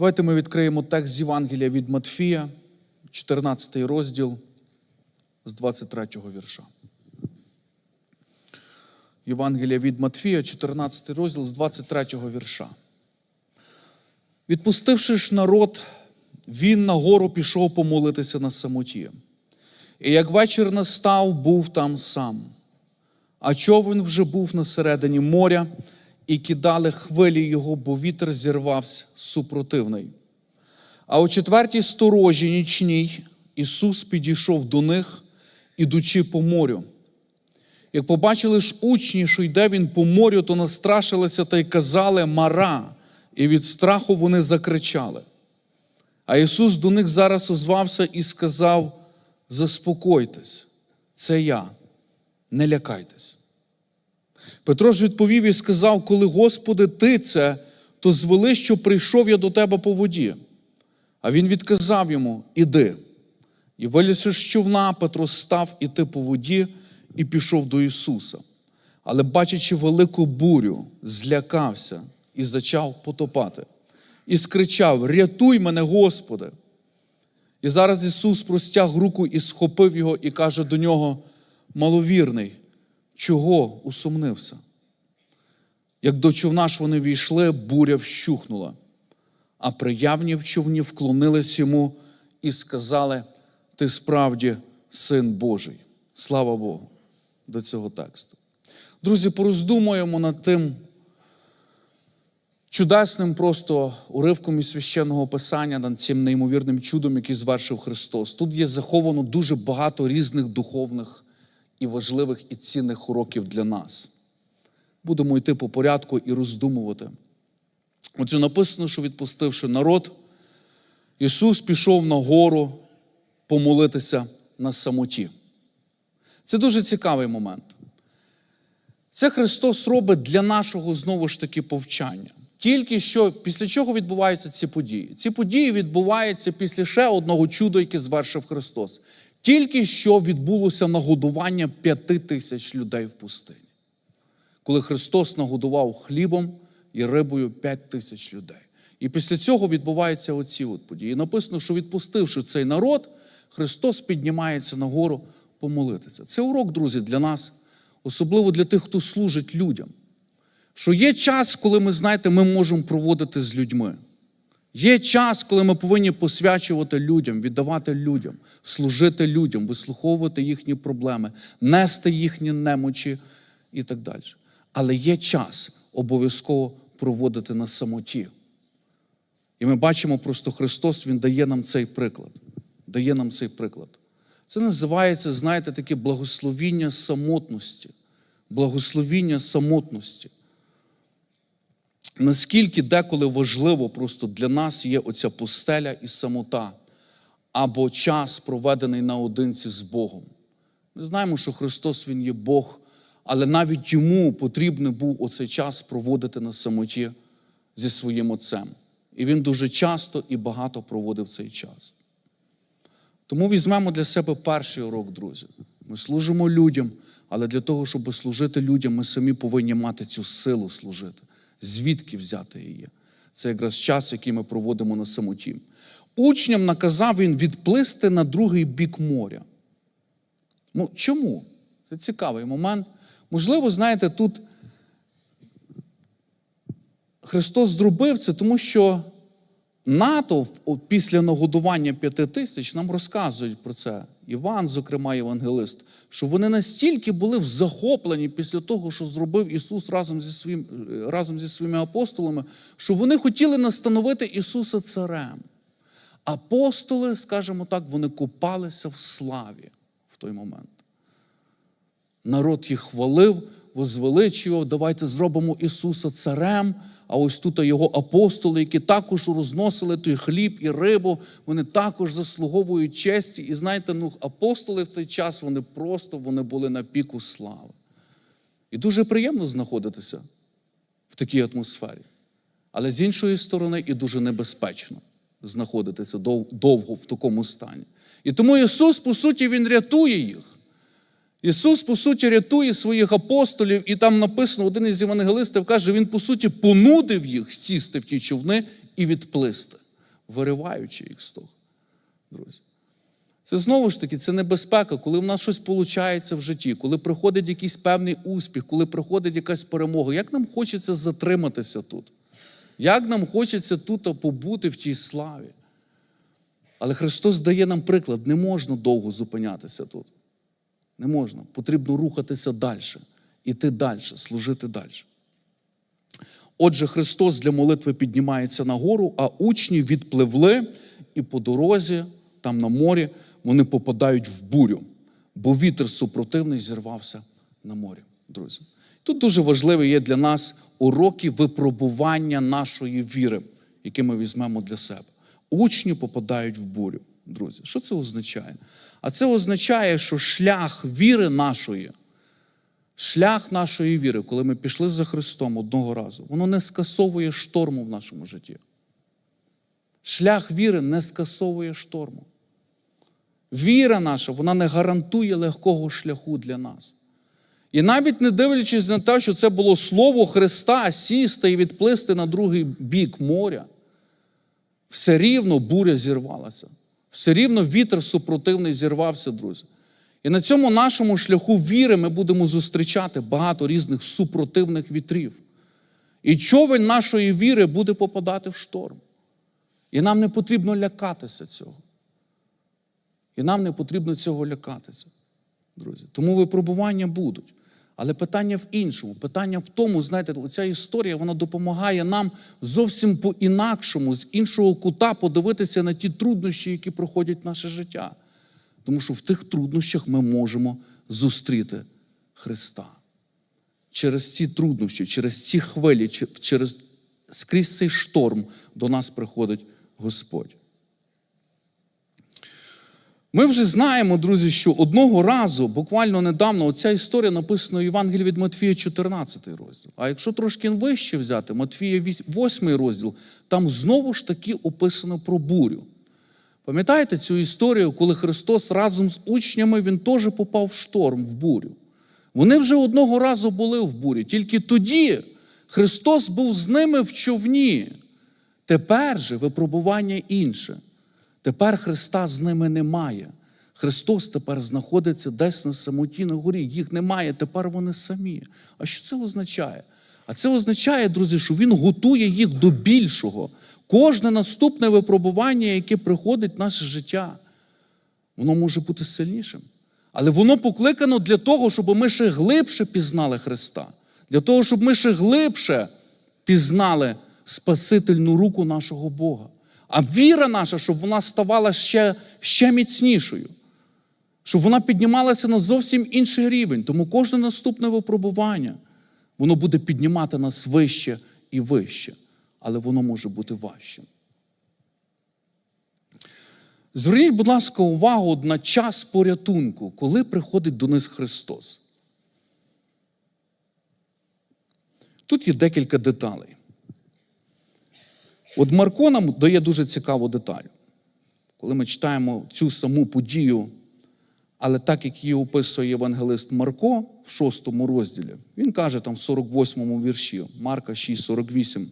Давайте ми відкриємо текст з Євангелія від Матфія, 14 розділ з 23 вірша. Євангелія від Матфія, 14 розділ з 23 вірша. Відпустивши ж народ, він на гору пішов помолитися на самоті. І як вечір настав, був там сам. А човен вже був на середині моря, і кидали хвилі його, бо вітер зірвався супротивний. А о четвертій сторожі нічній Ісус підійшов до них, ідучи по морю. Як побачили ж учні, що йде він по морю, то настрашилися та й казали Мара, і від страху вони закричали. А Ісус до них зараз озвався і сказав: Заспокойтесь, це я, не лякайтесь. Петро ж відповів і сказав: Коли, Господи, ти це, то звели, що прийшов я до тебе по воді. А він відказав йому: Іди. І вилізши з човна, Петро став іти по воді і пішов до Ісуса. Але, бачачи велику бурю, злякався і зачав потопати. І скричав: Рятуй мене, Господи! І зараз Ісус простяг руку і схопив його, і каже до нього: маловірний, чого усумнився? Як до човна ж вони війшли, буря вщухнула, а приявні в човні вклонились йому і сказали: Ти справді син Божий. Слава Богу, до цього тексту. Друзі, пороздумуємо над тим чудесним просто уривком із священного писання, над цим неймовірним чудом, який звершив Христос. Тут є заховано дуже багато різних духовних і важливих і цінних уроків для нас. Будемо йти по порядку і роздумувати. Отже, написано, що відпустивши народ, Ісус пішов на гору помолитися на самоті. Це дуже цікавий момент. Це Христос робить для нашого знову ж таки повчання. Тільки що після чого відбуваються ці події? Ці події відбуваються після ще одного чуда, яке звершив Христос. Тільки що відбулося нагодування п'яти тисяч людей в пустині. Коли Христос нагодував хлібом і рибою п'ять тисяч людей. І після цього відбуваються оці от події. І написано, що відпустивши цей народ, Христос піднімається на гору помолитися. Це урок, друзі, для нас, особливо для тих, хто служить людям. Що є час, коли ми, знаєте, ми можемо проводити з людьми. Є час, коли ми повинні посвячувати людям, віддавати людям, служити людям, вислуховувати їхні проблеми, нести їхні немочі і так далі. Але є час обов'язково проводити на самоті. І ми бачимо, просто Христос Він дає нам цей приклад. Дає нам цей приклад. Це називається, знаєте, таке благословіння самотності. Благословіння самотності. Наскільки деколи важливо просто для нас є оця пустеля і самота, або час, проведений наодинці з Богом. Ми знаємо, що Христос Він є Бог, але навіть йому потрібно був оцей час проводити на самоті зі своїм Отцем. І він дуже часто і багато проводив цей час. Тому візьмемо для себе перший урок, друзі. Ми служимо людям, але для того, щоб служити людям, ми самі повинні мати цю силу служити. Звідки взяти її? Це якраз час, який ми проводимо на самоті. Учням наказав він відплисти на другий бік моря. Ну, чому? Це цікавий момент. Можливо, знаєте, тут Христос зробив це, тому що натовп от після нагодування п'яти тисяч нам розказують про це. Іван, зокрема, євангелист, що вони настільки були захоплені після того, що зробив Ісус разом зі, своїм, разом зі своїми апостолами, що вони хотіли настановити Ісуса царем. Апостоли, скажімо так, вони купалися в славі в той момент. Народ їх хвалив, возвеличував, давайте зробимо Ісуса царем. А ось тут його апостоли, які також розносили той хліб і рибу, вони також заслуговують честі. І знаєте, ну, апостоли в цей час вони просто вони були на піку слави. І дуже приємно знаходитися в такій атмосфері. Але з іншої сторони, і дуже небезпечно знаходитися довго в такому стані. І тому Ісус, по суті, Він рятує їх. Ісус, по суті, рятує своїх апостолів, і там написано, один із євангелистів каже, Він, по суті, понудив їх сісти в ті човни і відплисти. вириваючи їх з того, друзі. Це знову ж таки це небезпека, коли в нас щось виходить в житті, коли приходить якийсь певний успіх, коли приходить якась перемога. Як нам хочеться затриматися тут? Як нам хочеться тут побути в тій славі? Але Христос дає нам приклад, не можна довго зупинятися тут. Не можна. Потрібно рухатися далі, іти далі, служити далі. Отже, Христос для молитви піднімається на гору, а учні відпливли, і по дорозі, там на морі, вони попадають в бурю, бо вітер супротивний зірвався на морі, друзі. Тут дуже важливі є для нас уроки випробування нашої віри, які ми візьмемо для себе. Учні попадають в бурю, друзі. Що це означає? А це означає, що шлях віри нашої, шлях нашої віри, коли ми пішли за Христом одного разу, воно не скасовує шторму в нашому житті. Шлях віри не скасовує шторму. Віра наша, вона не гарантує легкого шляху для нас. І навіть не дивлячись на те, що це було слово Христа сісти і відплисти на другий бік моря, все рівно буря зірвалася. Все рівно вітер супротивний зірвався, друзі. І на цьому нашому шляху віри ми будемо зустрічати багато різних супротивних вітрів. І човен нашої віри буде попадати в шторм. І нам не потрібно лякатися цього. І нам не потрібно цього лякатися, друзі. Тому випробування будуть. Але питання в іншому. Питання в тому, знаєте, ця історія вона допомагає нам зовсім по-інакшому, з іншого кута подивитися на ті труднощі, які проходять наше життя. Тому що в тих труднощах ми можемо зустріти Христа. Через ці труднощі, через ці хвилі, через, скрізь цей шторм до нас приходить Господь. Ми вже знаємо, друзі, що одного разу, буквально недавно, оця історія написана в Євангелії від Матфія 14 розділ. А якщо трошки вище взяти, Матфія 8 розділ, там знову ж таки описано про бурю. Пам'ятаєте цю історію, коли Христос разом з учнями Він теж попав в шторм, в бурю? Вони вже одного разу були в бурі, тільки тоді Христос був з ними в човні. Тепер же випробування інше. Тепер Христа з ними немає. Христос тепер знаходиться десь на самоті на горі. Їх немає, тепер вони самі. А що це означає? А це означає, друзі, що Він готує їх до більшого. Кожне наступне випробування, яке приходить в наше життя, воно може бути сильнішим. Але воно покликано для того, щоб ми ще глибше пізнали Христа, для того, щоб ми ще глибше пізнали Спасительну руку нашого Бога. А віра наша, щоб вона ставала ще, ще міцнішою, щоб вона піднімалася на зовсім інший рівень. Тому кожне наступне випробування, воно буде піднімати нас вище і вище, але воно може бути важчим. Зверніть, будь ласка, увагу на час порятунку, коли приходить до них Христос. Тут є декілька деталей. От Марко нам дає дуже цікаву деталь. Коли ми читаємо цю саму подію, але так як її описує євангелист Марко в 6 розділі, він каже там в 48 вірші, Марка 6,48.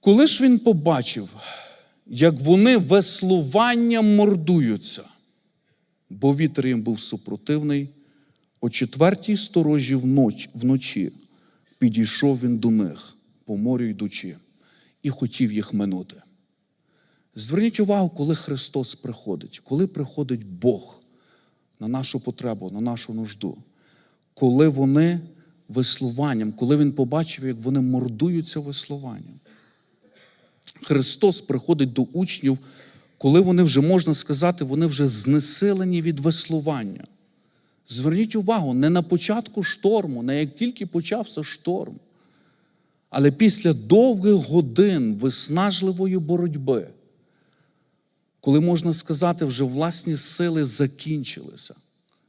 Коли ж він побачив, як вони веслуванням мордуються, бо вітер їм був супротивний, о четвертій сторожі вночі підійшов він до них по морю йдучи і хотів їх минути. Зверніть увагу, коли Христос приходить, коли приходить Бог на нашу потребу, на нашу нужду, коли вони веслуванням, коли Він побачив, як вони мордуються веслуванням. Христос приходить до учнів, коли вони вже, можна сказати, вони вже знесилені від веслування. Зверніть увагу, не на початку шторму, не як тільки почався шторм. Але після довгих годин виснажливої боротьби, коли можна сказати, вже власні сили закінчилися,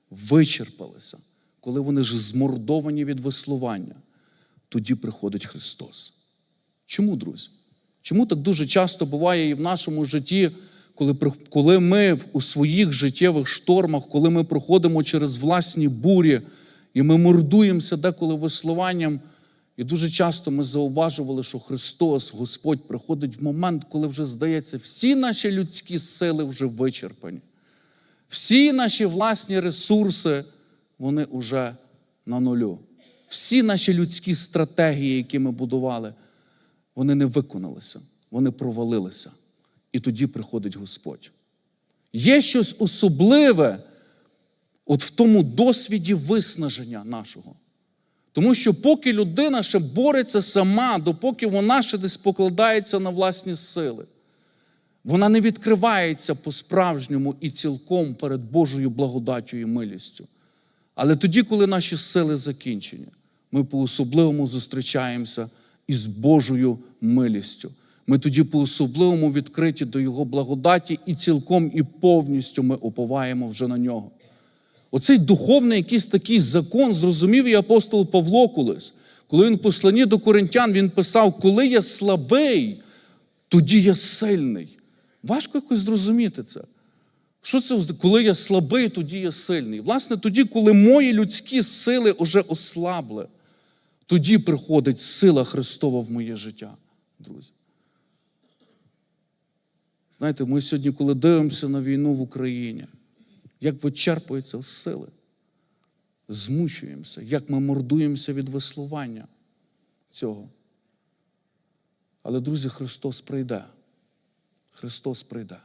вичерпалися, коли вони ж змордовані від веслування, тоді приходить Христос. Чому, друзі? Чому так дуже часто буває і в нашому житті, коли коли ми у своїх життєвих штормах, коли ми проходимо через власні бурі і ми мордуємося деколи веслуванням, І дуже часто ми зауважували, що Христос, Господь, приходить в момент, коли вже здається, всі наші людські сили вже вичерпані. Всі наші власні ресурси, вони вже на нулю. Всі наші людські стратегії, які ми будували, вони не виконалися, вони провалилися. І тоді приходить Господь. Є щось особливе от в тому досвіді виснаження нашого. Тому що поки людина ще бореться сама, допоки вона ще десь покладається на власні сили, вона не відкривається по-справжньому і цілком перед Божою благодаттю і милістю. Але тоді, коли наші сили закінчені, ми по-особливому зустрічаємося із Божою милістю. Ми тоді по-особливому відкриті до Його благодаті і цілком і повністю ми уповаємо вже на нього. Оцей духовний якийсь такий закон зрозумів і апостол Павло колись. Коли він в посланні до коринтян він писав, коли я слабий, тоді я сильний. Важко якось зрозуміти це. Що це, коли я слабий, тоді я сильний? Власне, тоді, коли мої людські сили вже ослабли, тоді приходить сила Христова в моє життя, друзі. Знаєте, ми сьогодні, коли дивимося на війну в Україні, як вичерпуються сили, змучуємося, як ми мордуємося від веслування цього. Але, друзі, Христос прийде. Христос прийде.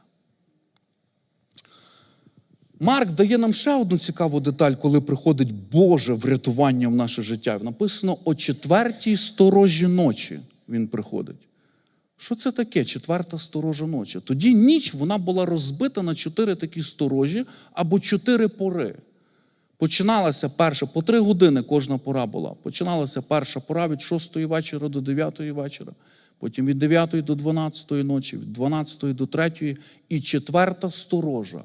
Марк дає нам ще одну цікаву деталь, коли приходить Боже врятування в наше життя. Написано о четвертій сторожі ночі він приходить. Що це таке четверта сторожа ночі? Тоді ніч вона була розбита на чотири такі сторожі або чотири пори. Починалася перша, по три години кожна пора була. Починалася перша пора від 6 вечора до 9 вечора, потім від 9 до 12 ночі, від 12 до 3 і четверта сторожа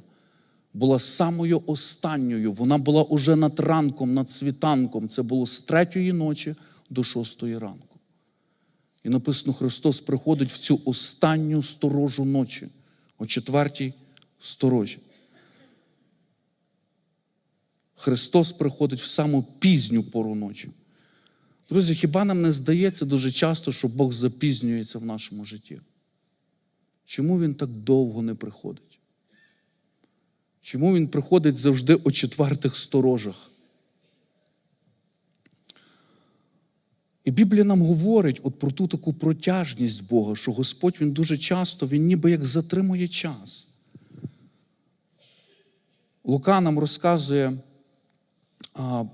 була самою останньою. Вона була уже над ранком, над світанком. Це було з 3 ночі до 6 ранку. І написано, Христос приходить в цю останню сторожу ночі, о четвертій сторожі. Христос приходить в саму пізню пору ночі. Друзі, хіба нам не здається дуже часто, що Бог запізнюється в нашому житті? Чому Він так довго не приходить? Чому Він приходить завжди о четвертих сторожах? І Біблія нам говорить от про ту таку протяжність Бога, що Господь Він дуже часто, Він ніби як затримує час. Лука нам розказує, а,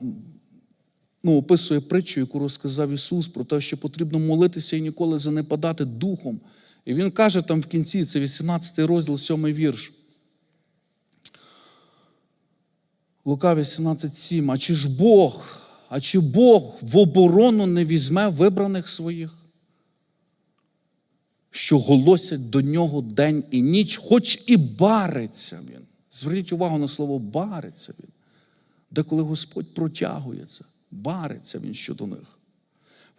ну, описує притчу, яку розказав Ісус, про те, що потрібно молитися і ніколи занепадати духом. І Він каже там в кінці, це 18 розділ, 7 вірш. Лука 18,7. А чи ж Бог, а чи Бог в оборону не візьме вибраних своїх? Що голосять до нього день і ніч, хоч і бариться він. Зверніть увагу на слово бариться він. Деколи Господь протягується, бариться він щодо них.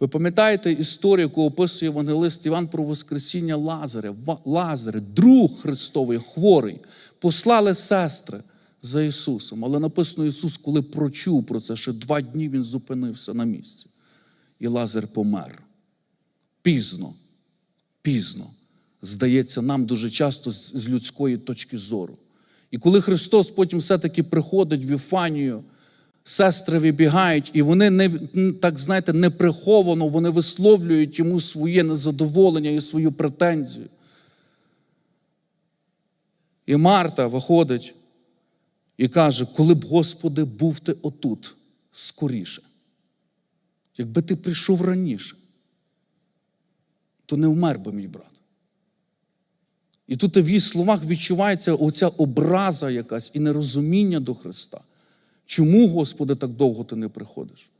Ви пам'ятаєте історію, яку описує евангелист Іван про Воскресіння Лазаря. Ва- Лазар, друг Христовий, хворий, послали сестри за Ісусом. Але написано Ісус, коли прочув про це, ще два дні Він зупинився на місці. І Лазар помер. Пізно, пізно. Здається, нам дуже часто з людської точки зору. І коли Христос потім все-таки приходить в Іфанію, сестри вибігають, і вони не так знаєте, неприховано вони висловлюють йому своє незадоволення і свою претензію. І Марта виходить і каже: коли б, Господи, був ти отут скоріше, якби ти прийшов раніше, то не вмер би мій брат. І тут в її словах відчувається оця образа якась і нерозуміння до Христа. Чому, Господи, так довго ти не приходиш?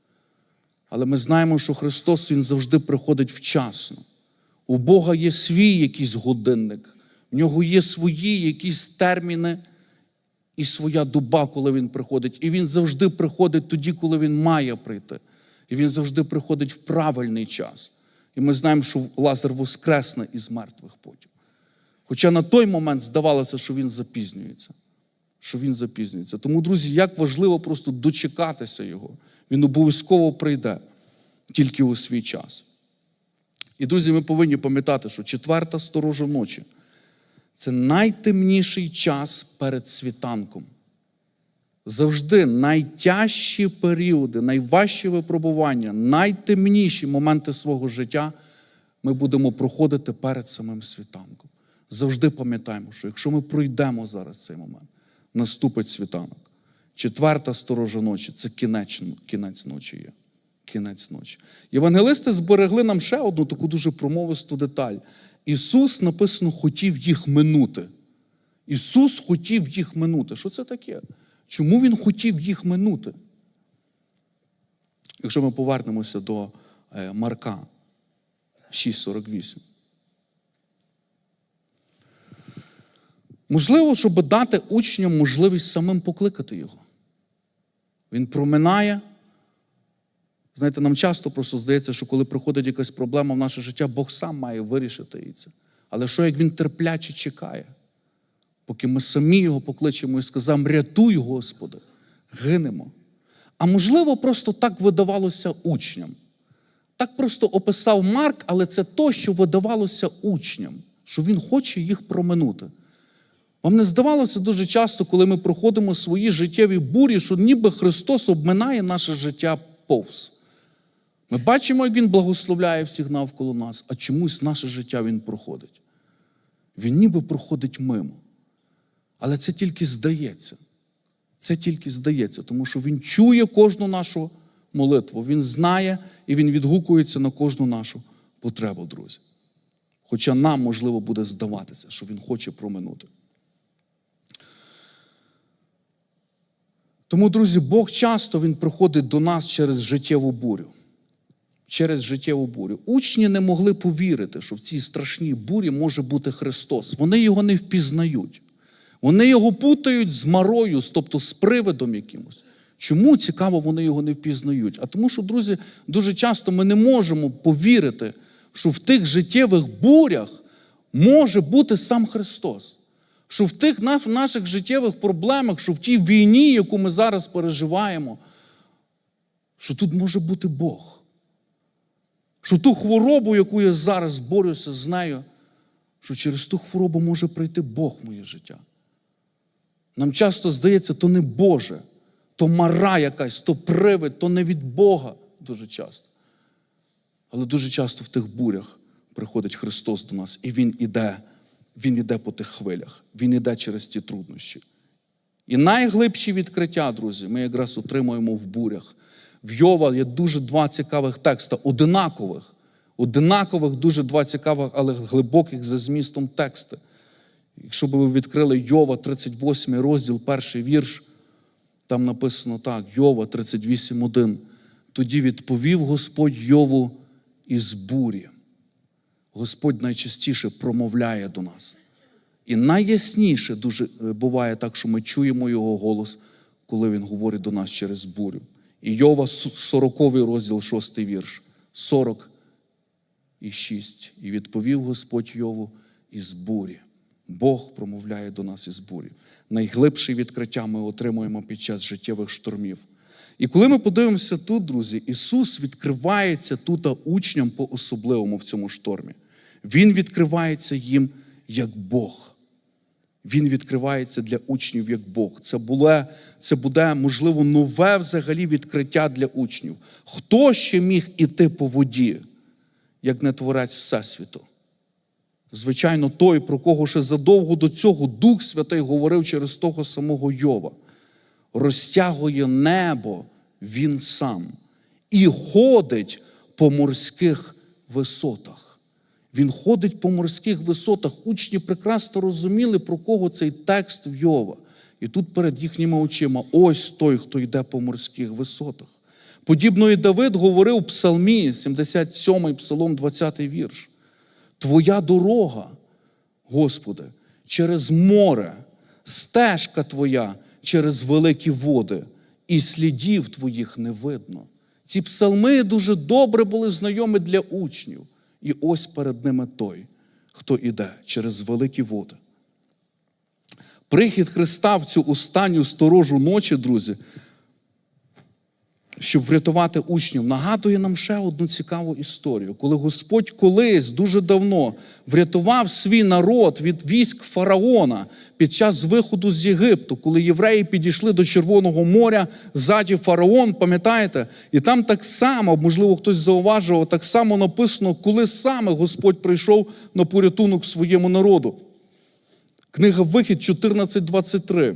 Але ми знаємо, що Христос Він завжди приходить вчасно. У Бога є свій якийсь годинник, в нього є свої якісь терміни і своя доба, коли він приходить. І він завжди приходить тоді, коли він має прийти. І він завжди приходить в правильний час. І ми знаємо, що Лазар воскресне із мертвих потім. Хоча на той момент здавалося, що він запізнюється. Що він запізнюється. Тому, друзі, як важливо просто дочекатися його. Він обов'язково прийде. тільки у свій час. І, друзі, ми повинні пам'ятати, що четверта сторожа ночі це найтемніший час перед світанком. Завжди найтяжчі періоди, найважчі випробування, найтемніші моменти свого життя ми будемо проходити перед самим світанком. Завжди пам'ятаємо, що якщо ми пройдемо зараз цей момент, наступить світанок. Четверта сторожа ночі це кінець, кінець ночі є. Кінець ночі. Євангелисти зберегли нам ще одну таку дуже промовисту деталь. Ісус написано, хотів їх минути. Ісус хотів їх минути. Що це таке? Чому Він хотів їх минути? Якщо ми повернемося до е, Марка 6,48. Можливо, щоб дати учням можливість самим покликати його. Він проминає. Знаєте, нам часто просто здається, що коли приходить якась проблема в наше життя, Бог сам має вирішити її це. Але що як він терпляче чекає, поки ми самі його покличемо і сказав, рятуй, Господи, гинемо. А можливо, просто так видавалося учням. Так просто описав Марк, але це то, що видавалося учням, що він хоче їх проминути. Вам не здавалося дуже часто, коли ми проходимо свої життєві бурі, що ніби Христос обминає наше життя повз. Ми бачимо, як Він благословляє всіх навколо нас, а чомусь наше життя Він проходить. Він ніби проходить мимо. Але це тільки здається. Це тільки здається, тому що Він чує кожну нашу молитву, Він знає і Він відгукується на кожну нашу потребу, друзі. Хоча нам, можливо, буде здаватися, що Він хоче проминути. Тому, друзі, Бог часто Він приходить до нас через життєву бурю. Через життєву бурю. Учні не могли повірити, що в цій страшній бурі може бути Христос. Вони його не впізнають. Вони його путають з марою, тобто з привидом якимось. Чому цікаво, вони його не впізнають? А тому, що, друзі, дуже часто ми не можемо повірити, що в тих життєвих бурях може бути сам Христос. Що в тих наших життєвих проблемах, що в тій війні, яку ми зараз переживаємо, що тут може бути Бог. Що ту хворобу, яку я зараз борюся з нею, що через ту хворобу може прийти Бог моє життя. Нам часто здається, то не Боже, то мара якась, то привид, то не від Бога дуже часто. Але дуже часто в тих бурях приходить Христос до нас, і Він іде, Він іде по тих хвилях, Він іде через ті труднощі. І найглибші відкриття, друзі, ми якраз отримуємо в бурях. В Йова є дуже два цікавих текста, одинакових, одинакових, дуже два цікавих, але глибоких за змістом тексти. Якщо б ви відкрили Йова, 38 розділ, перший вірш, там написано так: Йова 38.1. Тоді відповів Господь Йову із бурі. Господь найчастіше промовляє до нас. І найясніше дуже буває так, що ми чуємо Його голос, коли Він говорить до нас через бурю. Йова 40 розділ, 6 вірш, 40 і 6. І відповів Господь Йову із бурі. Бог промовляє до нас із бурі. Найглибші відкриття ми отримуємо під час життєвих штормів. І коли ми подивимося тут, друзі, Ісус відкривається тут учням по-особливому в цьому штормі. Він відкривається їм як Бог. Він відкривається для учнів як Бог. Це буде, це буде, можливо, нове взагалі відкриття для учнів. Хто ще міг іти по воді, як не творець Всесвіту? Звичайно, той, про кого ще задовго до цього Дух Святий говорив через того самого Йова. Розтягує небо він сам і ходить по морських висотах. Він ходить по морських висотах. Учні прекрасно розуміли, про кого цей текст в Йова. І тут перед їхніми очима ось той, хто йде по морських висотах. Подібно і Давид говорив в Псалмі, 77 псалом, 20 вірш. Твоя дорога, Господи, через море, стежка Твоя через великі води, і слідів Твоїх не видно. Ці псалми дуже добре були знайомі для учнів. І ось перед ними той, хто іде через великі води. Прихід Христа в цю останню сторожу ночі, друзі, щоб врятувати учнів, нагадує нам ще одну цікаву історію, коли Господь колись дуже давно врятував свій народ від військ фараона під час виходу з Єгипту, коли євреї підійшли до Червоного моря, ззаді фараон, пам'ятаєте? І там так само, можливо, хтось зауважував, так само написано, коли саме Господь прийшов на порятунок своєму народу. Книга Вихід 14.23.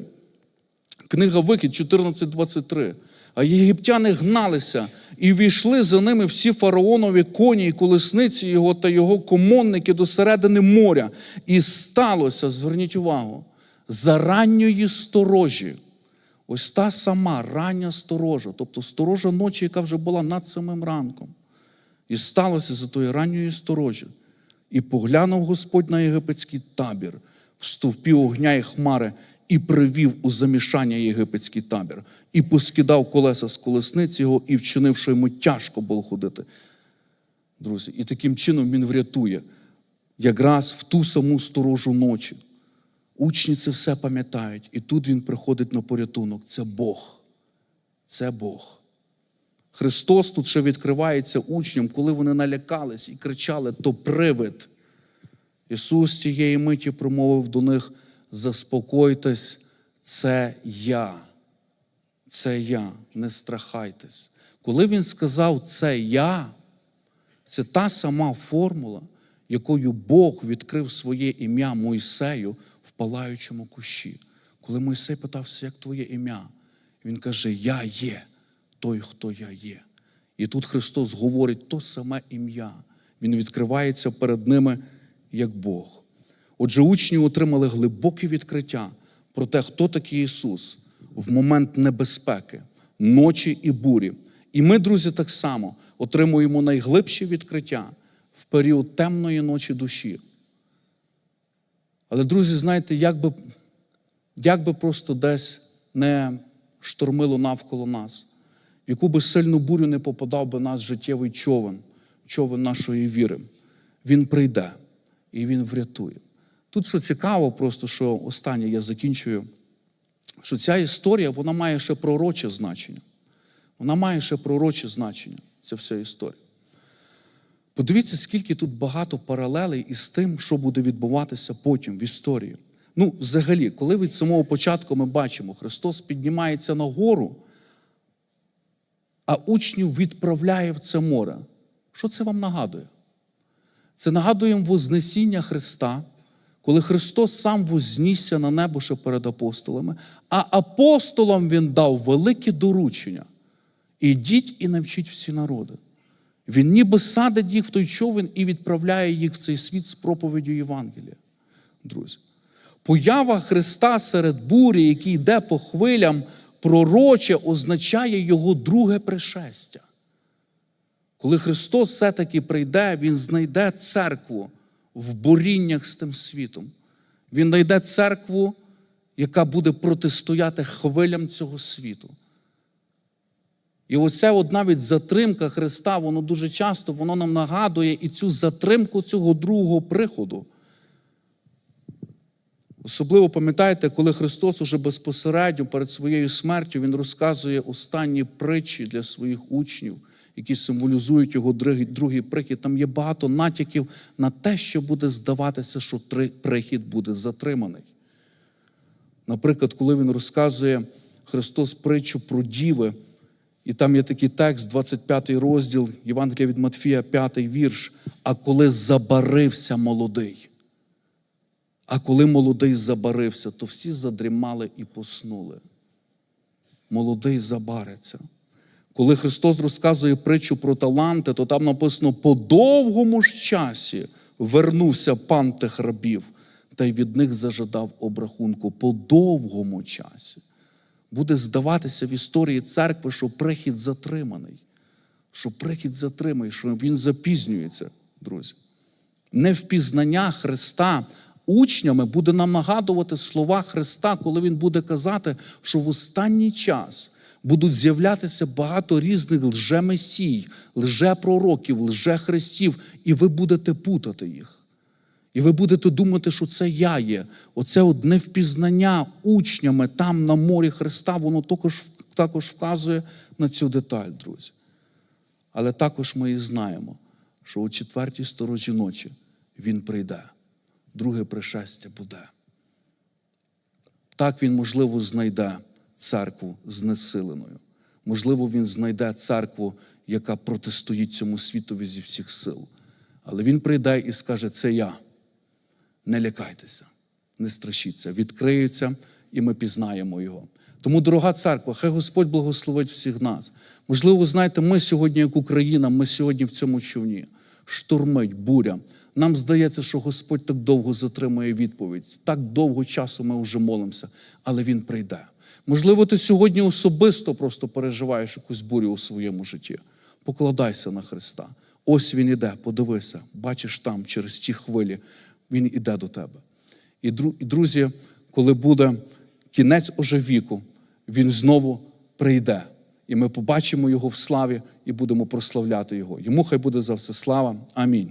Книга Вихід 14.23. А єгиптяни гналися і війшли за ними всі фараонові коні і колесниці його та його комонники до середини моря. І сталося, зверніть увагу, за ранньої сторожі. Ось та сама рання сторожа, тобто сторожа ночі, яка вже була над самим ранком. І сталося за тої ранньої сторожі. І поглянув Господь на єгипетський табір в стовпі огня і хмари, і привів у замішання єгипетський табір, і поскидав колеса з колесниці його, і вчинив, що йому тяжко було ходити. Друзі, і таким чином він врятує якраз в ту саму сторожу ночі. Учні це все пам'ятають, і тут він приходить на порятунок. Це Бог. Це Бог. Христос тут ще відкривається учням, коли вони налякались і кричали, то привид. Ісус тієї миті промовив до них: заспокойтесь, це я. Це я, не страхайтесь. Коли Він сказав це я, це та сама формула, якою Бог відкрив своє ім'я Мойсею в палаючому кущі. Коли Мойсей питався, як твоє ім'я, він каже: Я є той, хто я є. І тут Христос говорить то саме ім'я. Він відкривається перед ними як Бог. Отже, учні отримали глибоке відкриття про те, хто такий Ісус в момент небезпеки, ночі і бурі. І ми, друзі, так само отримуємо найглибші відкриття в період темної ночі душі. Але, друзі, знаєте, як би, як би просто десь не штормило навколо нас, в яку би сильну бурю не попадав би наш життєвий човен, човен нашої віри, він прийде і він врятує. Тут що цікаво, просто що останнє я закінчую, що ця історія вона має ще пророче значення. Вона має ще пророче значення, ця вся історія. Подивіться, скільки тут багато паралелей із тим, що буде відбуватися потім в історії. Ну, взагалі, коли від самого початку ми бачимо, Христос піднімається на гору, а учнів відправляє в це море. Що це вам нагадує? Це нагадує Вознесіння Христа, коли Христос сам вознісся на небо ще перед апостолами, а апостолам Він дав велике доручення. Ідіть і навчіть всі народи. Він ніби садить їх в той човен і відправляє їх в цей світ з проповіддю Євангелія. Друзі. Поява Христа серед бурі, який йде по хвилям, пророче означає Його друге пришестя. Коли Христос все-таки прийде, Він знайде церкву в боріннях з тим світом. Він знайде церкву, яка буде протистояти хвилям цього світу. І оця от навіть затримка Христа, воно дуже часто воно нам нагадує і цю затримку цього другого приходу. Особливо пам'ятаєте, коли Христос уже безпосередньо перед своєю смертю Він розказує останні притчі для своїх учнів, які символізують його другий, прихід. Там є багато натяків на те, що буде здаватися, що прихід буде затриманий. Наприклад, коли він розказує Христос притчу про діви, і там є такий текст, 25 розділ Євангелія від Матфія, 5 вірш. А коли забарився молодий, а коли молодий забарився, то всі задрімали і поснули. Молодий забариться. Коли Христос розказує притчу про таланти, то там написано: по довгому ж часі вернувся пан тих рабів, та й від них зажадав обрахунку по довгому часі. Буде здаватися в історії церкви, що прихід затриманий, що прихід затриманий, що він запізнюється, друзі. Невпізнання Христа учнями буде нам нагадувати слова Христа, коли Він буде казати, що в останній час будуть з'являтися багато різних лжемесій, лжепророків, лжехристів, і ви будете путати їх. І ви будете думати, що це я є. Оце от невпізнання учнями там на морі Христа, воно також, також вказує на цю деталь, друзі. Але також ми і знаємо, що у четвертій сторожі ночі Він прийде, друге пришестя буде. Так він, можливо, знайде церкву знесиленою. Можливо, він знайде церкву, яка протистоїть цьому світові зі всіх сил. Але він прийде і скаже: Це я. Не лякайтеся, не страшіться, відкриються, і ми пізнаємо його. Тому, дорога церква, хай Господь благословить всіх нас. Можливо, знаєте, ми сьогодні, як Україна, ми сьогодні в цьому човні. Штурмить, буря. Нам здається, що Господь так довго затримує відповідь. Так довго часу ми вже молимося, але Він прийде. Можливо, ти сьогодні особисто просто переживаєш якусь бурю у своєму житті. Покладайся на Христа. Ось Він іде, подивися, бачиш там через ті хвилі, Він іде до тебе. І, друзі, коли буде кінець уже віку, Він знову прийде. І ми побачимо Його в славі і будемо прославляти Його. Йому хай буде за все слава. Амінь.